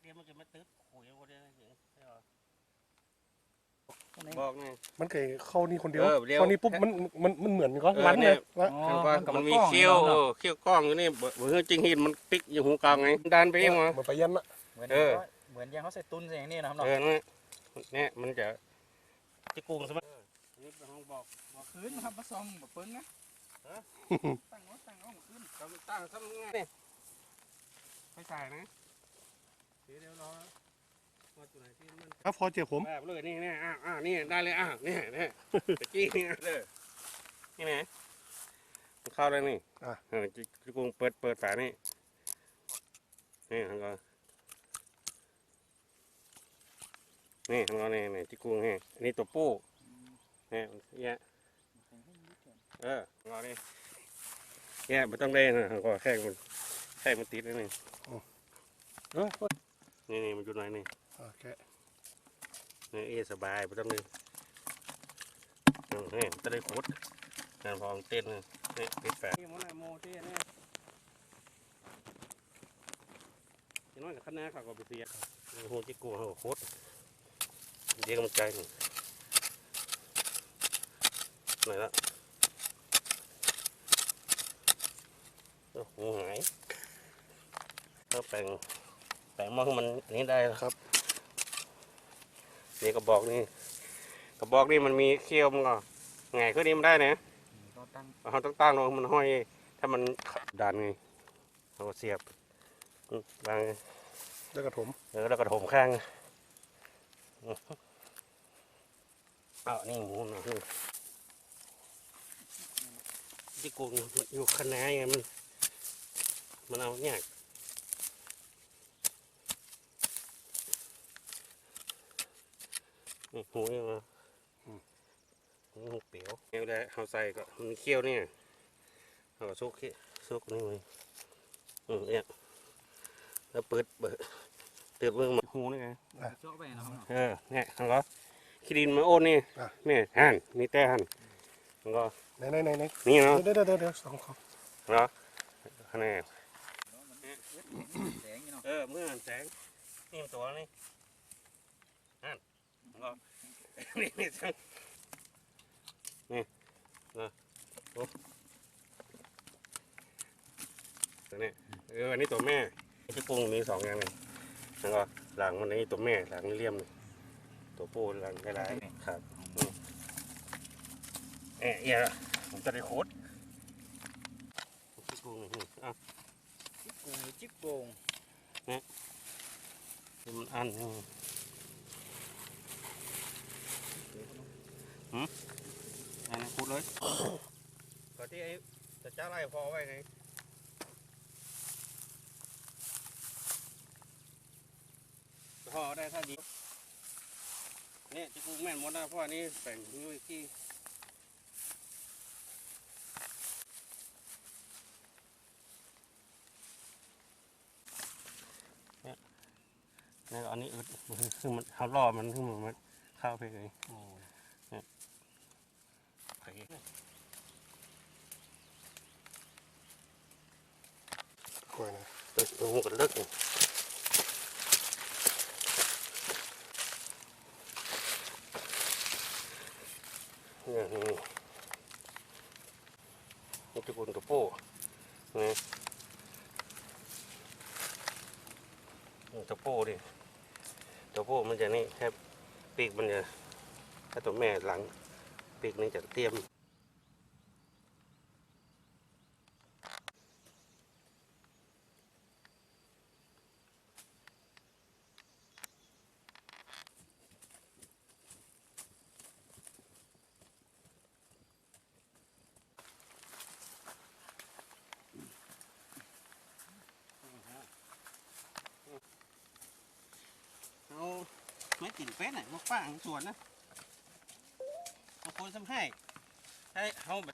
เดี๋ยวมันจะมาตึ๊ดขุยเอาเดี๋ยวเดี๋ยวเดี๋ยวตัวไหนบอกไง มันเคยเข้านี่คนเดียวเออเดี๋ยวเข้านี่ปุ๊บมันมันมันเหมือนก็เออรันเนี่เลยยว่าอ๋อคือว่ามันกับมันมีกล้องเขี้ยวเนาะเออเขี้ยวกล้องอยู่นี่เบื่อจริงหินมันปิกอยู่หูกลางไงดันไปเองวะ เหมือนไปยันน่ะเหมือนเออเขาเหมือนยังเขาใส่ตุ้นใส่อย่างนี้นะครับเอเนาะอเนี่ยเนี่ยมันจะจะกุ้งใช่ไหมนี่เป็นห้องบอกบอกคืนนะครับมาซองแบบเปิ้งนะฮะตั้งไว้ตั้งเอามาคืนเราตั้งทำไงเนี่ยไม่ใส่นะเดี๋ยวเดี๋ยวรอว่าตัวไหนที่มันครับพอเจอผมแบบเลยนี่เนี่ยอ้าวอ้าวนี่ได้เลยอ้าวนี่นี่ตะกี้นี่เลยนี่ไงมันเข้าได้นี่เออจิจิกุ้งเปิดเปิดฝานี่นี่ทำก่อนนี่ทำก่อนนี่นี่จิกุ้งให้อันนี้ตัวปูเนี่ยเนี่ยเออทำก่อนนี่เนี่ยไม่ต้องเล่นนะทำก่อนแค่มันแค่มันติดนิดนึงเออ นี่นี่มันอยู่ไหนนี่โอเคนี่เอสบายไม่ต้องเลยนี่จะได้ขุดงานพองเต้นเลยนี่ปิดแฝงนี่มันอะโมเต้เนี่ยจะน้อยกับคณะเขาก็ไปเสียนี่โหจิกกูเขาก็โคตรเดี๋ยวกำลังใจหนึ่งไหนละโอ้โหหายก็แปลง แปลงมาให้มันนี้ได้แล้วครับ นี่กระบอกนี่กระบอกนี่มันมีเขี้ยวมันก็ไงขึ้นนี่มันได้นะก็ตั้งเราต้องตั้งลงมันห้อย ถ้ามันดันไงเราก็เสียบอืมวางแล้วก็ถมเออแล้วก็ถมข้างอืมเอานี่หมูหน่อยที่กูอยู่คณะไงมัน มันเอาเนี่ยากนี่หูนี่มานี่หูเปียวเดี๋ยวได้เอาใส่ก็มันเคี้ยวเนี่ยเอาก็ซุกขี้ซุกนี่ไว้อืมเนี่ยแล้วเปิดเปิดเติบเบิ่งมาหูนี่ไงเจาะไปนะครับเนาะเออเนี่ยทางก็ขี้ดินมาโอนนี่เนี่ยหันนี่แต่หันมันก็ไหนไหนไหนไหนนี่เนาะเดี๋ยวเดี๋ยวเดี๋ยวเดี๋ยวสองขอบเนาะคะแนนแสงนี่เนาะเออเมื่อหันแสงนี่มันตัวนี่หัน มันก็นี่นี่จังนี่นะโอ้ตัวนี้เอออันนี้ตัวแม่ที่กุ้งมีสองอย่างนี่แล้วก็หลังมันนี่ตัวแม่หลังนี่เลี่ยมนี่ตัวปูหลังหลายๆครับเอ๊ะเอียผมจะได้โคตรชิกุ้งนี่อะกูจิ๊กโกงมันอันนี่ หืมอันนี้พูดเลยก็ที่ไอ้จะจ้าไล่พอไว้ไงพอได้ถ้าดีเนี่ยจะกุ้งแม่นหมดนะเพราะอันนี้แบ่งด้วยที่นี่อันนี้อึดคือมันเขาล่อมันคือมันข้าไปเลยเนี่ย คกล้วยนะตึกหูกันเลิกนี่เนี่ยนี่นี่ตะกุนกระโป้นี่นี่ตะโป้ดิตะโป้มันจะนี่แค่ปีกมันจะ ถ้าตัวแม่หลังปีกนี่จะเตรียมเอาไม่ติ่นเป็ดน่ะมาฟางสวนนะเอาคนทำให้ใช่เอาแ